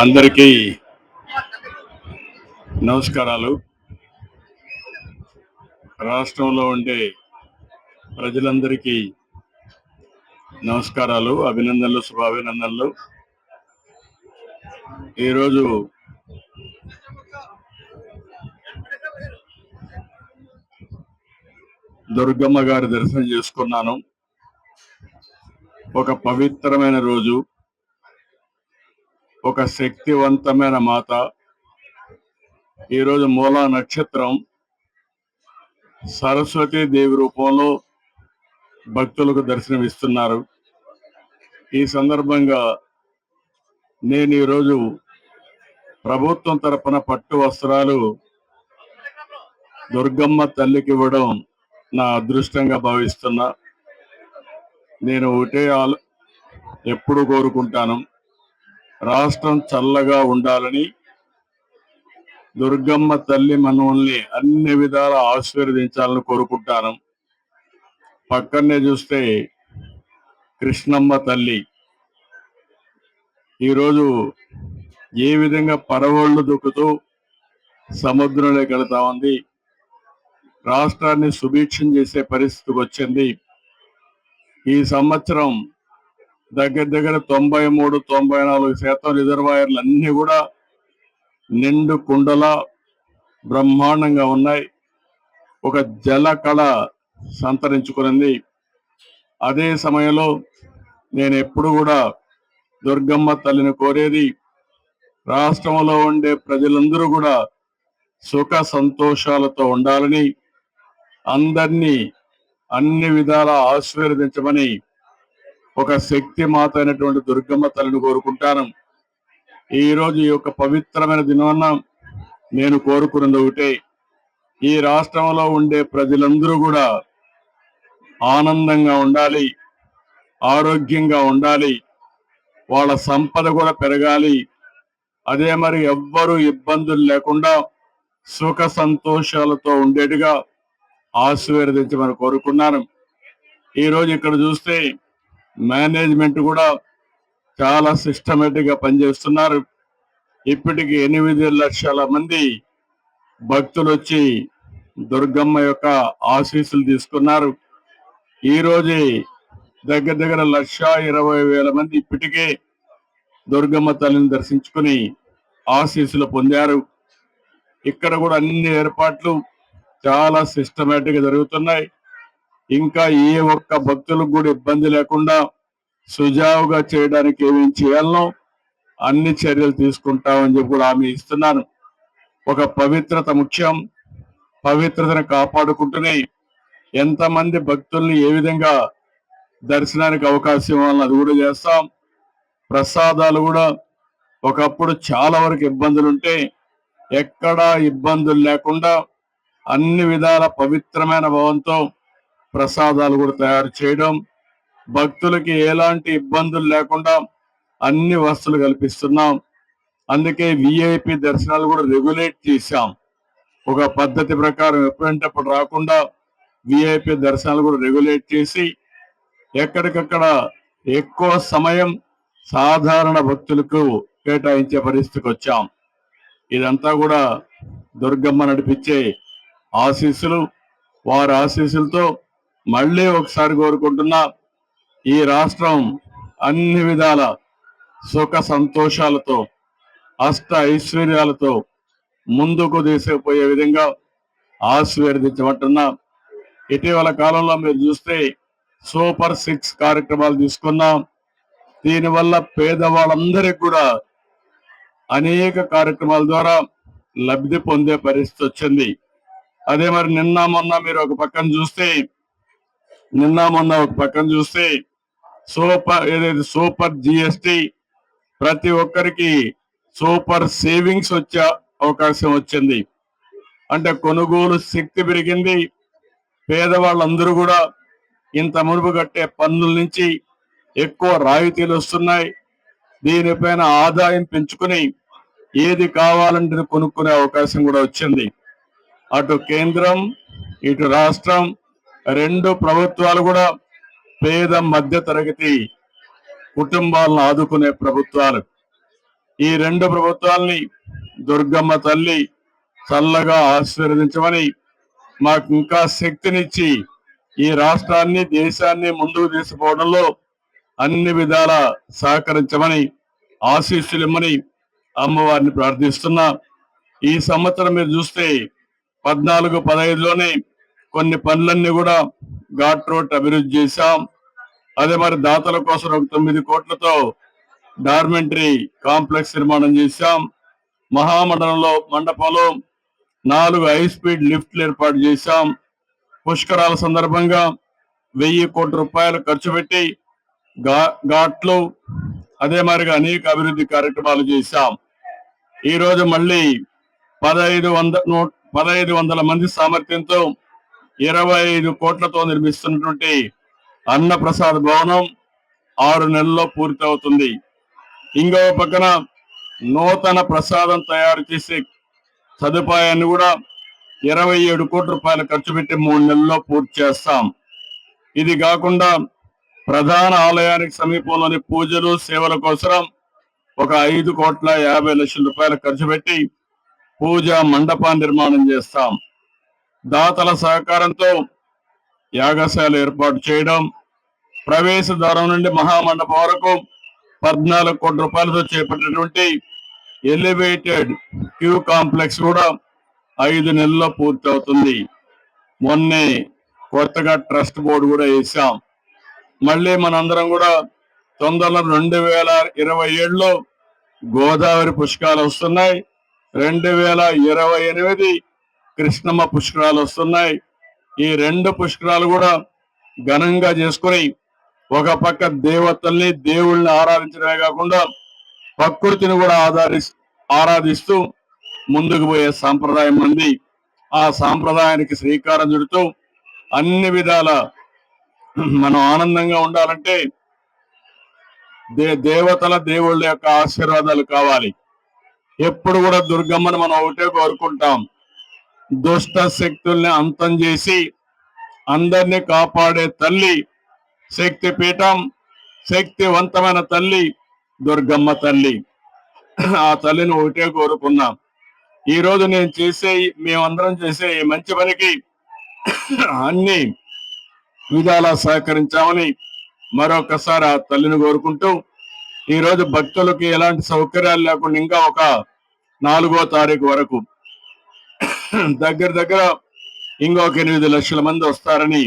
అందరికీ నమస్కారాలు. రాష్ట్రంలో ఉండే ప్రజలందరికీ నమస్కారాలు అభినందనలు శుభాభినందనలు. ఈరోజు దుర్గమ్మ గారి దర్శనం చేసుకున్నాను. ఒక పవిత్రమైన రోజు. ఒక శక్తివంతమైన మాత. ఈరోజు మూలా నక్షత్రం సరస్వతి దేవి రూపంలో భక్తులకు దర్శనమిస్తున్నారు. ఈ సందర్భంగా నేను ఈరోజు ప్రభుత్వం తరపున పట్టు వస్త్రాలు దుర్గమ్మ తల్లికి ఇవ్వడం నా అదృష్టంగా భావిస్తున్నా. నేను ఒకటే ఆలో ఎప్పుడు కోరుకుంటాను. రాష్ట్రం చల్లగా ఉండాలని దుర్గమ్మ తల్లి మనల్ని అన్ని విధాల ఆశీర్వదించాలని కోరుకుంటాను. పక్కనే చూస్తే కృష్ణమ్మ తల్లి. ఈరోజు ఏ విధంగా పరవళ్ళు దొక్కుతూ సముద్రంలోకి వెళతా ఉంది రాష్ట్రాన్ని సుభిక్షం చేసే పరిస్థితికి వచ్చింది. ఈ సంవత్సరం దగ్గర దగ్గర తొంభై మూడు తొంభై నాలుగు శాతం రిజర్వాయర్లు అన్ని కూడా నిండు కుండల బ్రహ్మాండంగా ఉన్నాయి. ఒక జల కళ సంతరించుకునింది. అదే సమయంలో నేను ఎప్పుడు కూడా దుర్గమ్మ తల్లిని కోరేది రాష్ట్రంలో ఉండే ప్రజలందరూ కూడా సుఖ సంతోషాలతో ఉండాలని అందరినీ అన్ని విధాలా ఆశీర్వదించమని ఒక శక్తి మాత అయినటువంటి దుర్గమ్మ తల్లిని కోరుకుంటాను. ఈరోజు ఈ యొక్క పవిత్రమైన దినాన్న నేను కోరుకున్నది ఒకటే. ఈ రాష్ట్రంలో ఉండే ప్రజలందరూ కూడా ఆనందంగా ఉండాలి ఆరోగ్యంగా ఉండాలి వాళ్ళ సంపద కూడా పెరగాలి. అదే మరి ఎవ్వరూ ఇబ్బందులు లేకుండా సుఖ సంతోషాలతో ఉండేట్టుగా ఆశీర్వదించమని కోరుకున్నాను. ఈరోజు ఇక్కడ చూస్తే మేనేజ్మెంట్ కూడా చాలా సిస్టమేటిక్గా పనిచేస్తున్నారు. ఇప్పటికి ఎనిమిది లక్షల మంది భక్తులు వచ్చి దుర్గమ్మ యొక్క ఆశీస్సులు తీసుకున్నారు. ఈ రోజే దగ్గర దగ్గర లక్ష ఇరవై వేల మంది ఇప్పటికే దుర్గమ్మ తల్లిని దర్శించుకుని ఆశీస్సులు పొందారు. ఇక్కడ కూడా అన్ని ఏర్పాట్లు చాలా సిస్టమేటిక్గా జరుగుతున్నాయి. ఇంకా ఏ ఒక్క భక్తులకు కూడా ఇబ్బంది లేకుండా సుజావుగా చేయడానికి ఏమేం చేయాలనో అన్ని చర్యలు తీసుకుంటామని చెప్పి కూడా హామీ ఇస్తున్నాను. ఒక పవిత్రత ముఖ్యం. పవిత్రతను కాపాడుకుంటూనే ఎంతమంది భక్తుల్ని ఏ విధంగా దర్శనానికి అవకాశం ఇవ్వాలని అది కూడా చేస్తాం. ప్రసాదాలు కూడా ఒకప్పుడు చాలా వరకు ఇబ్బందులు ఉంటే ఎక్కడా ఇబ్బందులు లేకుండా అన్ని విధాల పవిత్రమైన భావంతో ప్రసాదాలు కూడా తయారు చేయడం భక్తులకి ఎలాంటి ఇబ్బందులు లేకుండా అన్ని వస్తువులు కల్పిస్తున్నాం. అందుకే విఐపి దర్శనాలు కూడా రెగ్యులేట్ చేశాం. ఒక పద్ధతి ప్రకారం ఎప్పుడంటప్పుడు రాకుండా విఐపి దర్శనాలు కూడా రెగ్యులేట్ చేసి ఎక్కడికక్కడ ఎక్కువ సమయం సాధారణ భక్తులకు కేటాయించే పరిస్థితికి వచ్చాం. ఇదంతా కూడా దుర్గమ్మ నడిపించే ఆశీస్సులు వారి ఆశీస్సులతో మళ్ళీ ఒకసారి కోరుకుంటున్నా ఈ రాష్ట్రం అన్ని విధాల సుఖ సంతోషాలతో అష్ట ఐశ్వర్యాలతో ముందుకు తీసుకుపోయే విధంగా ఆశీర్వదించబట్టున్నా ఇటీవల కాలంలో మీరు చూస్తే సూపర్ సిక్స్ కార్యక్రమాలు తీసుకున్నాం. దీనివల్ల పేదవాళ్ళందరికీ కూడా అనేక కార్యక్రమాల ద్వారా లబ్ధి పొందే పరిస్థితి వచ్చింది. అదే మరి నిన్న మొన్న మీరు ఒక పక్కన చూస్తే నిన్న మొన్న ఒక పక్కన చూస్తే సూపర్ ఏదైతే సూపర్ జిఎస్టి ప్రతి ఒక్కరికి సూపర్ సేవింగ్స్ వచ్చే అవకాశం వచ్చింది. అంటే కొనుగోలు శక్తి పెరిగింది. పేదవాళ్ళందరూ కూడా ఇంత మునుపు కట్టే పన్నుల నుంచి ఎక్కువ రాయితీలు వస్తున్నాయి. దీనిపైన ఆదాయం పెంచుకుని ఏది కావాలంటే కొనుక్కునే అవకాశం కూడా వచ్చింది. అటు కేంద్రం ఇటు రాష్ట్రం రెండు ప్రభుత్వాలు కూడా పేద మధ్య తరగతి కుటుంబాలను ఆదుకునే ప్రభుత్వాలు. ఈ రెండు ప్రభుత్వాల్ని దుర్గమ్మ తల్లి చల్లగా ఆశీర్వదించమని మాకు ఇంకా శక్తినిచ్చి ఈ రాష్ట్రాన్ని దేశాన్ని ముందుకు తీసుకుపోవడంలో అన్ని విధాల సహకరించమని ఆశీస్సులు ఇమ్మని అమ్మవారిని ప్రార్థిస్తున్నా. ఈ సంవత్సరం మీరు చూస్తే పద్నాలుగు పదహైదులోనే కొన్ని పనులన్నీ కూడా ఘాట్ రోడ్ అభివృద్ధి చేశాం. అదే మరి దాతల కోసం ఒక తొమ్మిది కోట్లతో డార్మెంటరీ కాంప్లెక్స్ నిర్మాణం చేశాం. మహామండలంలో మండపంలో నాలుగు హై స్పీడ్ లిఫ్ట్లు ఏర్పాటు చేశాం. పుష్కరాల సందర్భంగా వెయ్యి కోట్ల రూపాయలు ఖర్చు పెట్టి ఘాట్లు అదే మరిగా అనేక అభివృద్ధి కార్యక్రమాలు చేశాం. ఈ రోజు మళ్ళీ పదహైదు వంద నూ- పదహైదు వందల మంది సామర్థ్యంతో ఇరవై ఐదు కోట్లతో నిర్మిస్తున్నటువంటి అన్నప్రసాద్ భవనం ఆరు నెలల్లో పూర్తవుతుంది. ఇంకో పక్కన నూతన ప్రసాదం తయారు చేసే సదుపాయాన్ని కూడా ఇరవై ఏడు కోట్ల రూపాయలు ఖర్చు పెట్టి మూడు నెలల్లో పూర్తి చేస్తాం. ఇది కాకుండా ప్రధాన ఆలయానికి సమీపంలోని పూజలు సేవల కోసం ఒక ఐదు కోట్ల యాభై లక్షల రూపాయలు ఖర్చు పెట్టి పూజ మండపా నిర్మాణం చేస్తాం. దాతల సహకారంతో యాగశాల ఏర్పాటు చేయడం ప్రవేశ ద్వారం నుండి మహామండపం వరకు పద్నాలుగు కోట్ల రూపాయలతో చేపట్టినటువంటి ఎలివేటెడ్ క్యూ కాంప్లెక్స్ కూడా ఐదు నెలల్లో పూర్తి అవుతుంది మొన్నే కొత్తగా ట్రస్ట్ బోర్డు కూడా వేసాం. మళ్ళీ మనందరం కూడా తొందరలో రెండు వేల ఇరవై ఏడులో గోదావరి పుష్కాలు వస్తున్నాయి. రెండు వేల ఇరవై ఎనిమిది కృష్ణమ్మ పుష్కరాలు వస్తున్నాయి. ఈ రెండు పుష్కరాలు కూడా ఘనంగా చేసుకుని ఒక పక్క దేవతల్ని దేవుళ్ళని ఆరాధించడమే కాకుండా ప్రకృతిని కూడా ఆధారి ఆరాధిస్తూ ముందుకు పోయే సాంప్రదాయం ఉంది ఆ సాంప్రదాయానికి శ్రీకారం చుడుతూ అన్ని విధాల మనం ఆనందంగా ఉండాలంటే దే దేవతల దేవుళ్ళ యొక్క ఆశీర్వాదాలు కావాలి. ఎప్పుడు కూడా దుర్గమ్మను మనం ఒకటే కోరుకుంటాం. దుష్ట శక్తుల్ని అంతం చేసి అందరినీ కాపాడే తల్లి శక్తి పీఠం శక్తివంతమైన తల్లి దుర్గమ్మ తల్లి. ఆ తల్లిని ఒకటే కోరుకున్నాం. ఈ రోజు నేను చేసే మేమందరం చేసే ఈ మంచి పనికి అన్ని విధాలా సహకరించామని మరొకసారి ఆ తల్లిని కోరుకుంటూ ఈ రోజు భక్తులకి ఎలాంటి సౌకర్యాలు లేకుండా ఇంకా ఒక నాలుగో తారీఖు వరకు దగ్గర దగ్గర ఇంకొక ఎనిమిది లక్షల మంది వస్తారని